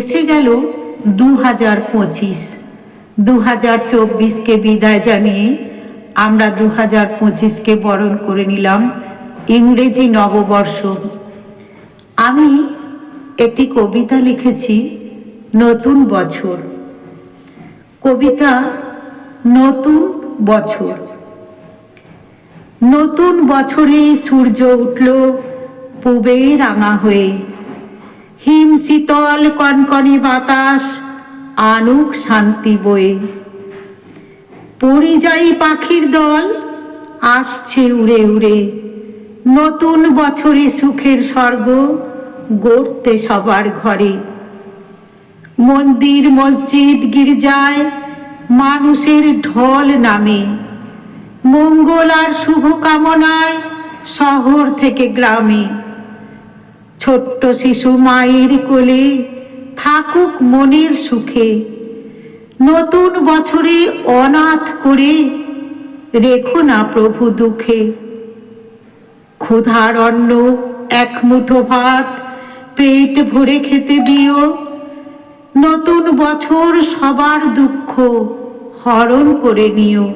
এসে গেল দু হাজার পঁচিশ। দু হাজার চব্বিশকে বিদায় জানিয়ে আমরা দু হাজার পঁচিশকে বরণ করে নিলাম ইংরেজি নববর্ষ। আমি একটি কবিতা লিখেছি, নতুন বছর। কবিতা, নতুন বছর। নতুন বছরে সূর্য উঠল, পূবে রাঙা হয়ে। হিম শীতল কনকনে বাতাস, আনুক শান্তি বয়ে। পরিযায়ী পাখির দল আসছে উড়ে উড়ে। নতুন বছরে সুখের স্বর্গ গড়তে সবার ঘরে। মন্দির, মসজিদ, গির্জায় মানুষের ঢল নামে। মঙ্গল আর শুভ কামনায় শহর থেকে গ্রামে। ছোট্ট শিশু মায়ের কোলে থাকুক মনের সুখে। নতুন বছরে অনাথ করে রেখো না প্রভু দুঃখে। ক্ষুধার অন্ন এক মুঠো ভাত পেট ভরে খেতে দিও। নতুন বছর সবার দুঃখ হরণ করে নিও।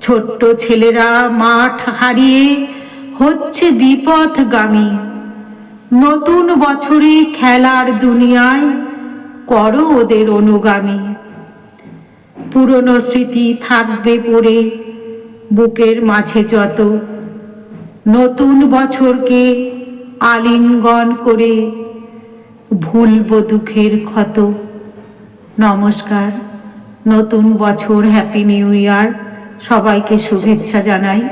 ছোট্ট ছেলেরা মাঠ হারিয়ে হচ্ছে বিপথগামী। নতুন বছরে খেলার দুনিয়ায় করো ওদের অনুগামী। পুরনো স্মৃতি থাকবে পড়ে, বুকের মাঝে যত। নতুন বছরকে আলিঙ্গন করে ভুলব দুঃখের ক্ষত। নমস্কার, নতুন বছর হ্যাপি নিউ ইয়ার সবাইকে শুভেচ্ছা জানাই।